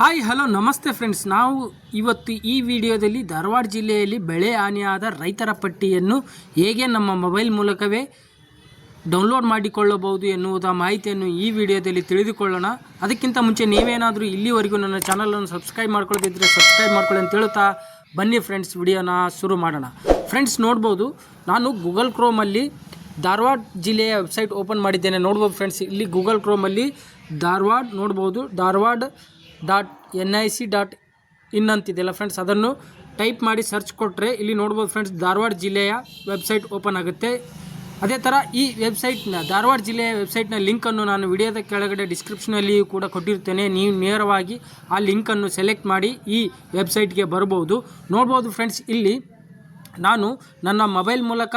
Hi hello ನಮಸ್ತೆ friends ನಾವು ಇವತ್ತು ಈ ವಿಡಿಯೋದಲ್ಲಿ ಧಾರವಾಡ ಜಿಲ್ಲೆಯಲ್ಲಿ ಬೆಳೆ ಹಾನಿಯಾದ ರೈತರ ಪಟ್ಟಿಯನ್ನು ಹೇಗೆ ನಮ್ಮ ಮೊಬೈಲ್ ಮೂಲಕವೇ ಡೌನ್ಲೋಡ್ ಮಾಡಿಕೊಳ್ಳಬಹುದು ಎನ್ನುವುದ ಮಾಹಿತಿಯನ್ನು ಈ ವಿಡಿಯೋದಲ್ಲಿ ತಿಳಿದುಕೊಳ್ಳೋಣ. ಅದಕ್ಕಿಂತ ಮುಂಚೆ ನೀವೇನಾದರೂ ಇಲ್ಲಿವರೆಗೂ ನನ್ನ ಚಾನಲನ್ನು ಸಬ್ಸ್ಕ್ರೈಬ್ ಮಾಡ್ಕೊಳ್ಳೋದಿದ್ದರೆ ಸಬ್ಸ್ಕ್ರೈಬ್ ಮಾಡ್ಕೊಳ್ಳಿ ಅಂತ ಹೇಳುತ್ತಾ ಬನ್ನಿ ಫ್ರೆಂಡ್ಸ್ ವಿಡಿಯೋನ ಶುರು ಮಾಡೋಣ. ಫ್ರೆಂಡ್ಸ್ ನೋಡ್ಬೋದು, ನಾನು ಗೂಗಲ್ ಕ್ರೋಮಲ್ಲಿ ಧಾರವಾಡ ಜಿಲ್ಲೆಯ ವೆಬ್ಸೈಟ್ ಓಪನ್ ಮಾಡಿದ್ದೇನೆ. ನೋಡ್ಬೋದು ಫ್ರೆಂಡ್ಸ್ ಇಲ್ಲಿ ಗೂಗಲ್ ಕ್ರೋಮಲ್ಲಿ ಧಾರವಾಡ, ನೋಡ್ಬೋದು, Dharwad dot N I C dot in ಅಂತಿದೆಯಲ್ಲ friends ಅದನ್ನು ಟೈಪ್ ಮಾಡಿ ಸರ್ಚ್ ಕೊಟ್ಟರೆ ಇಲ್ಲಿ ನೋಡ್ಬೋದು ಫ್ರೆಂಡ್ಸ್ ಧಾರವಾಡ ಜಿಲ್ಲೆಯ ವೆಬ್ಸೈಟ್ ಓಪನ್ ಆಗುತ್ತೆ. ಅದೇ ಥರ ಈ ವೆಬ್ಸೈಟ್ನ ಧಾರವಾಡ ಜಿಲ್ಲೆಯ ವೆಬ್ಸೈಟ್ನ ಲಿಂಕನ್ನು ನಾನು ವಿಡಿಯೋದ ಕೆಳಗಡೆ ಡಿಸ್ಕ್ರಿಪ್ಷನಲ್ಲಿಯೂ ಕೂಡ ಕೊಟ್ಟಿರ್ತೇನೆ. ನೀವು ನೇರವಾಗಿ ಆ ಲಿಂಕನ್ನು ಸೆಲೆಕ್ಟ್ ಮಾಡಿ ಈ ವೆಬ್ಸೈಟ್ಗೆ ಬರ್ಬೋದು. ನೋಡ್ಬೋದು ಫ್ರೆಂಡ್ಸ್ ಇಲ್ಲಿ ನಾನು ನನ್ನ ಮೊಬೈಲ್ ಮೂಲಕ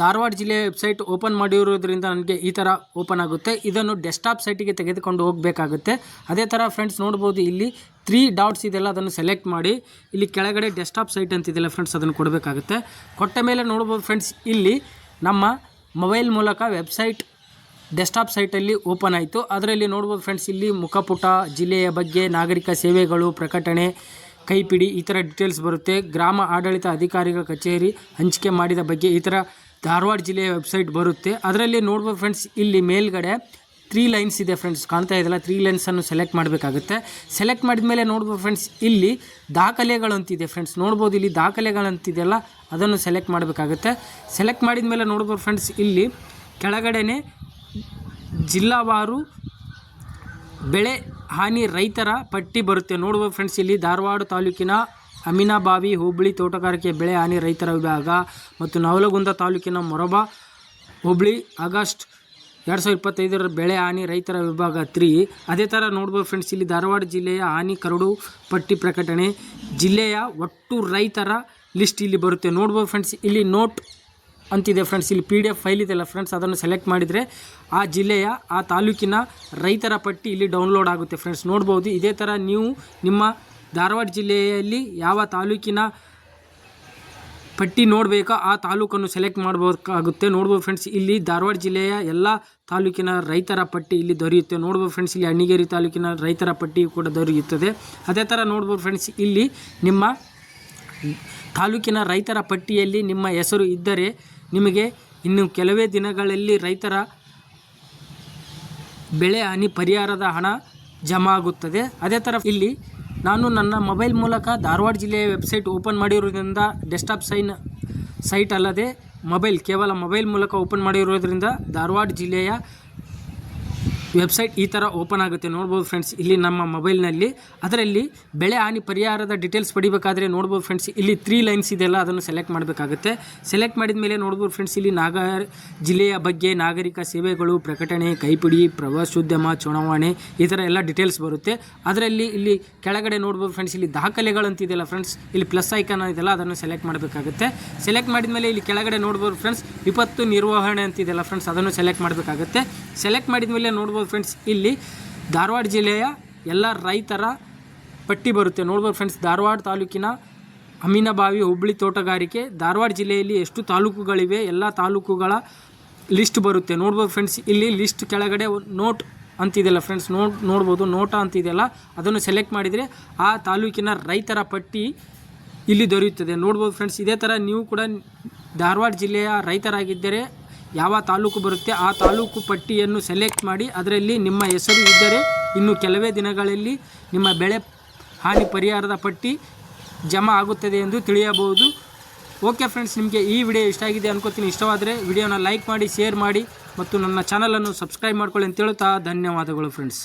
ಧಾರವಾಡ ಜಿಲ್ಲೆಯ ವೆಬ್ಸೈಟ್ ಓಪನ್ ಮಾಡಿರೋದ್ರಿಂದ ನನಗೆ ಈ ಥರ ಓಪನ್ ಆಗುತ್ತೆ. ಇದನ್ನು ಡೆಸ್ಕ್ಟಾಪ್ ಸೈಟಿಗೆ ತೆಗೆದುಕೊಂಡು ಹೋಗಬೇಕಾಗುತ್ತೆ. ಅದೇ ಥರ ಫ್ರೆಂಡ್ಸ್ ನೋಡ್ಬೋದು, ಇಲ್ಲಿ ತ್ರೀ ಡಾಟ್ಸ್ ಇದೆಲ್ಲ ಅದನ್ನು ಸೆಲೆಕ್ಟ್ ಮಾಡಿ, ಇಲ್ಲಿ ಕೆಳಗಡೆ ಡೆಸ್ಕ್ಟಾಪ್ ಸೈಟ್ ಅಂತಿದೆಯಲ್ಲ ಫ್ರೆಂಡ್ಸ್ ಅದನ್ನು ಕೊಡಬೇಕಾಗುತ್ತೆ. ಕೊಟ್ಟ ಮೇಲೆ ನೋಡ್ಬೋದು ಫ್ರೆಂಡ್ಸ್, ಇಲ್ಲಿ ನಮ್ಮ ಮೊಬೈಲ್ ಮೂಲಕ ವೆಬ್ಸೈಟ್ ಡೆಸ್ಕ್ಟಾಪ್ ಸೈಟಲ್ಲಿ ಓಪನ್ ಆಯಿತು. ಅದರಲ್ಲಿ ನೋಡ್ಬೋದು ಫ್ರೆಂಡ್ಸ್, ಇಲ್ಲಿ ಮುಖಪುಟ, ಜಿಲ್ಲೆಯ ಬಗ್ಗೆ ನಾಗರಿಕ ಸೇವೆಗಳು, ಪ್ರಕಟಣೆ ಕೈಪಿಡಿ ಈ ಥರ ಡೀಟೇಲ್ಸ್ ಬರುತ್ತೆ. ಗ್ರಾಮ ಆಡಳಿತ ಅಧಿಕಾರಿಗಳ ಕಚೇರಿ ಹಂಚಿಕೆ ಮಾಡಿದ ಬಗ್ಗೆ ಈ ಥರ ಧಾರವಾಡ ಜಿಲ್ಲೆಯ ವೆಬ್ಸೈಟ್ ಬರುತ್ತೆ. ಅದರಲ್ಲಿ ನೋಡ್ಬೋದು ಫ್ರೆಂಡ್ಸ್ ಇಲ್ಲಿ ಮೇಲ್ಗಡೆ ತ್ರೀ ಲೈನ್ಸ್ ಇದೆ ಫ್ರೆಂಡ್ಸ್ ಕಾಣ್ತಾ ಇದೆಯಲ್ಲ? ತ್ರೀ ಲೈನ್ಸನ್ನು ಸೆಲೆಕ್ಟ್ ಮಾಡಬೇಕಾಗುತ್ತೆ. ಸೆಲೆಕ್ಟ್ ಮಾಡಿದ ಮೇಲೆ ನೋಡ್ಬೋದು ಫ್ರೆಂಡ್ಸ್ ಇಲ್ಲಿ ದಾಖಲೆಗಳಂತಿದೆ ಫ್ರೆಂಡ್ಸ್ ನೋಡ್ಬೋದು ಇಲ್ಲಿ ದಾಖಲೆಗಳಂತಿದೆಯಲ್ಲ? ಅದನ್ನು ಸೆಲೆಕ್ಟ್ ಮಾಡಬೇಕಾಗುತ್ತೆ. ಸೆಲೆಕ್ಟ್ ಮಾಡಿದ ಮೇಲೆ ನೋಡ್ಬೋದು ಫ್ರೆಂಡ್ಸ್ ಇಲ್ಲಿ ಕೆಳಗಡೆನೆ ಜಿಲ್ಲಾವಾರು ಬೆಳೆ ಹಾನಿ ರೈತರ ಪಟ್ಟಿ ಬರುತ್ತೆ. ನೋಡುವ ಫ್ರೆಂಡ್ಸ್ ಇಲ್ಲಿ ಧಾರವಾಡ ತಾಲೂಕಿನ ಅಮಿನಾಬಾವಿ ಹೋಬಳಿ ತೋಟಗಾರಿಕೆ ಬೆಳೆ ಹಾನಿ ರೈತರ ವಿಭಾಗ ಮತ್ತು ನವಲಗುಂದ ತಾಲೂಕಿನ ಮೊರಬ ಹೋಬಳಿ ಆಗಸ್ಟ್ ಎರಡು ಸಾವಿರದ ಇಪ್ಪತ್ತೈದರ ಬೆಳೆ ಹಾನಿ ರೈತರ ವಿಭಾಗ ತ್ರೀ. ಅದೇ ಥರ ನೋಡ್ಬೋದು ಫ್ರೆಂಡ್ಸ್ ಇಲ್ಲಿ ಧಾರವಾಡ ಜಿಲ್ಲೆಯ ಹಾನಿ ಕರಡು ಪಟ್ಟಿ ಪ್ರಕಟಣೆ ಜಿಲ್ಲೆಯ ಒಟ್ಟು ರೈತರ ಲಿಸ್ಟ್ ಇಲ್ಲಿ ಬರುತ್ತೆ. ನೋಡ್ಬೋದು ಫ್ರೆಂಡ್ಸ್ ಇಲ್ಲಿ ನೋಟ್ ಅಂತಿದೆ ಫ್ರೆಂಡ್ಸ್ ಇಲ್ಲಿ ಪಿ ಡಿ ಎಫ್ ಫೈಲ್ ಇದೆಯಲ್ಲ ಫ್ರೆಂಡ್ಸ್ ಅದನ್ನು ಸೆಲೆಕ್ಟ್ ಮಾಡಿದರೆ ಆ ಜಿಲ್ಲೆಯ, ಆ ತಾಲೂಕಿನ ರೈತರ ಪಟ್ಟಿ ಇಲ್ಲಿ ಡೌನ್ಲೋಡ್ ಆಗುತ್ತೆ ಫ್ರೆಂಡ್ಸ್ ನೋಡ್ಬೋದು, ಇದೇ ಥರ ನೀವು ನಿಮ್ಮ ಧಾರವಾಡ ಜಿಲ್ಲೆಯಲ್ಲಿ ಯಾವ ತಾಲೂಕಿನ ಪಟ್ಟಿ ನೋಡಬೇಕೋ, ಆ ತಾಲೂಕನ್ನು ಸೆಲೆಕ್ಟ್ ಮಾಡಬೇಕಾಗುತ್ತೆ. ನೋಡ್ಬೋದು ಫ್ರೆಂಡ್ಸ್ ಇಲ್ಲಿ ಧಾರವಾಡ ಜಿಲ್ಲೆಯ ಎಲ್ಲ ತಾಲೂಕಿನ ರೈತರ ಪಟ್ಟಿ ಇಲ್ಲಿ ದೊರೆಯುತ್ತೆ. ನೋಡ್ಬೋದು ಫ್ರೆಂಡ್ಸ್ ಇಲ್ಲಿ ಅಣ್ಣಿಗೇರಿ ತಾಲೂಕಿನ ರೈತರ ಪಟ್ಟಿ ಕೂಡ ದೊರೆಯುತ್ತದೆ. ಅದೇ ಥರ ನೋಡ್ಬೋದು ಫ್ರೆಂಡ್ಸ್ ಇಲ್ಲಿ ನಿಮ್ಮ ತಾಲೂಕಿನ ರೈತರ ಪಟ್ಟಿಯಲ್ಲಿ ನಿಮ್ಮ ಹೆಸರು ಇದ್ದರೆ ನಿಮಗೆ ಇನ್ನು ಕೆಲವೇ ದಿನಗಳಲ್ಲಿ ರೈತರ ಬೆಳೆ ಹಾನಿ ಪರಿಹಾರದ ಹಣ ಜಮಾ ಆಗುತ್ತದೆ. ಅದೇ ಥರ ಇಲ್ಲಿ ನಾನು ನನ್ನ ಮೊಬೈಲ್ ಮೂಲಕ ಧಾರವಾಡ ಜಿಲ್ಲೆಯ ವೆಬ್ಸೈಟ್ ಓಪನ್ ಮಾಡಿರೋದ್ರಿಂದ ಡೆಸ್ಕ್ಟಾಪ್ ಸೈನ್ ಸೈಟ್ ಅಲ್ಲದೆ ಮೊಬೈಲ್ ಕೇವಲ ಮೊಬೈಲ್ ಮೂಲಕ ಓಪನ್ ಮಾಡಿರುವುದರಿಂದ ಧಾರವಾಡ ಜಿಲ್ಲೆಯ ವೆಬ್ಸೈಟ್ ಈ ಥರ ಓಪನ್ ಆಗುತ್ತೆ. ನೋಡ್ಬೋದು ಫ್ರೆಂಡ್ಸ್, ಇಲ್ಲಿ ನಮ್ಮ ಮೊಬೈಲ್ನಲ್ಲಿ, ಅದರಲ್ಲಿ ಬೆಳೆ ಹಾನಿ ಪರಿಹಾರದ ಡೀಟೇಲ್ಸ್ ಪಡಿಬೇಕಾದ್ರೆ ನೋಡ್ಬೋದು ಫ್ರೆಂಡ್ಸ್, ಇಲ್ಲಿ ತ್ರೀ ಲೈನ್ಸ್ ಇದೆಲ್ಲ ಅದನ್ನು ಸೆಲೆಕ್ಟ್ ಮಾಡಬೇಕಾಗುತ್ತೆ. ಸೆಲೆಕ್ಟ್ ಮಾಡಿದ ಮೇಲೆ ನೋಡ್ಬೋದು ಫ್ರೆಂಡ್ಸ್, ಇಲ್ಲಿ ನಾಗ ಜಿಲ್ಲೆಯ ಬಗ್ಗೆ ನಾಗರಿಕ ಸೇವೆಗಳು, ಪ್ರಕಟಣೆ, ಕೈಪಿಡಿ, ಪ್ರವಾಸೋದ್ಯಮ, ಚುನಾವಣೆ, ಈ ಥರ ಎಲ್ಲ ಡೀಟೇಲ್ಸ್ ಬರುತ್ತೆ. ಅದರಲ್ಲಿ ಇಲ್ಲಿ ಕೆಳಗಡೆ ನೋಡ್ಬೋದು ಫ್ರೆಂಡ್ಸ್, ಇಲ್ಲಿ ದಾಖಲೆಗಳಂತಿದೆಯಲ್ಲ ಫ್ರೆಂಡ್ಸ್, ಇಲ್ಲಿ ಪ್ಲಸ್ ಐಕನ್ ಇದೆಯಲ್ಲ ಅದನ್ನು ಸೆಲೆಕ್ಟ್ ಮಾಡಬೇಕಾಗುತ್ತೆ. ಸೆಲೆಕ್ಟ್ ಮಾಡಿದ ಮೇಲೆ ಇಲ್ಲಿ ಕೆಳಗಡೆ ನೋಡ್ಬೋದು ಫ್ರೆಂಡ್ಸ್, ವಿಪತ್ತು ನಿರ್ವಹಣೆ ಅಂತಿದೆಯಲ್ಲ ಫ್ರೆಂಡ್ಸ್, ಅದನ್ನು ಸೆಲೆಕ್ಟ್ ಮಾಡಬೇಕಾಗುತ್ತೆ. ಸೆಲೆಕ್ಟ್ ಮಾಡಿದ ಮೇಲೆ ನೋಡ್ಬೋದು ಫ್ರೆಂಡ್ಸ್ ಇಲ್ಲಿ ಧಾರವಾಡ ಜಿಲ್ಲೆಯ ಎಲ್ಲ ರೈತರ ಪಟ್ಟಿ ಬರುತ್ತೆ. ನೋಡ್ಬೋದು ಫ್ರೆಂಡ್ಸ್ ಧಾರವಾಡ ತಾಲೂಕಿನ ಅಮೀನಬಾವಿ ಹುಬ್ಬಳ್ಳಿ ತೋಟಗಾರಿಕೆ ಧಾರವಾಡ ಜಿಲ್ಲೆಯಲ್ಲಿ ಎಷ್ಟು ತಾಲೂಕುಗಳಿವೆ, ಎಲ್ಲ ತಾಲೂಕುಗಳ ಲಿಸ್ಟ್ ಬರುತ್ತೆ. ನೋಡ್ಬೋದು ಫ್ರೆಂಡ್ಸ್ ಇಲ್ಲಿ ಲಿಸ್ಟ್ ಕೆಳಗಡೆ ನೋಟ್ ಅಂತಿದೆಯಲ್ಲ ಫ್ರೆಂಡ್ಸ್ ನೋಟ್ ನೋಡ್ಬೋದು, ನೋಟ ಅಂತಿದೆಯಲ್ಲ, ಅದನ್ನು ಸೆಲೆಕ್ಟ್ ಮಾಡಿದರೆ ಆ ತಾಲೂಕಿನ ರೈತರ ಪಟ್ಟಿ ಇಲ್ಲಿ ದೊರೆಯುತ್ತದೆ. ನೋಡ್ಬೋದು ಫ್ರೆಂಡ್ಸ್ ಇದೇ ಥರ ನೀವು ಕೂಡ ಧಾರವಾಡ ಜಿಲ್ಲೆಯ ರೈತರಾಗಿದ್ದರೆ ಯಾವ ತಾಲೂಕು ಬರುತ್ತೆ ಆ ತಾಲೂಕು ಪಟ್ಟಿಯನ್ನು ಸೆಲೆಕ್ಟ್ ಮಾಡಿ ಅದರಲ್ಲಿ ನಿಮ್ಮ ಹೆಸರು ಇದ್ದರೆ ಇನ್ನು ಕೆಲವೇ ದಿನಗಳಲ್ಲಿ ನಿಮ್ಮ ಬೆಳೆ ಹಾನಿ ಪರಿಹಾರದ ಪಟ್ಟಿ ಜಮಾ ಆಗುತ್ತದೆ ಎಂದು ತಿಳಿಯಬಹುದು. ಓಕೆ ಫ್ರೆಂಡ್ಸ್ ನಿಮಗೆ ಈ ವಿಡಿಯೋ ಇಷ್ಟ ಆಗಿದೆ ಅನ್ಕೋತೀನಿ. ಇಷ್ಟವಾದರೆ ವಿಡಿಯೋನ ಲೈಕ್ ಮಾಡಿ ಶೇರ್ ಮಾಡಿ ಮತ್ತು ನನ್ನ ಚಾನಲನ್ನು ಸಬ್ಸ್ಕ್ರೈಬ್ ಮಾಡ್ಕೊಳ್ಳಿ ಅಂತ ಹೇಳುತ್ತಾ ಧನ್ಯವಾದಗಳು ಫ್ರೆಂಡ್ಸ್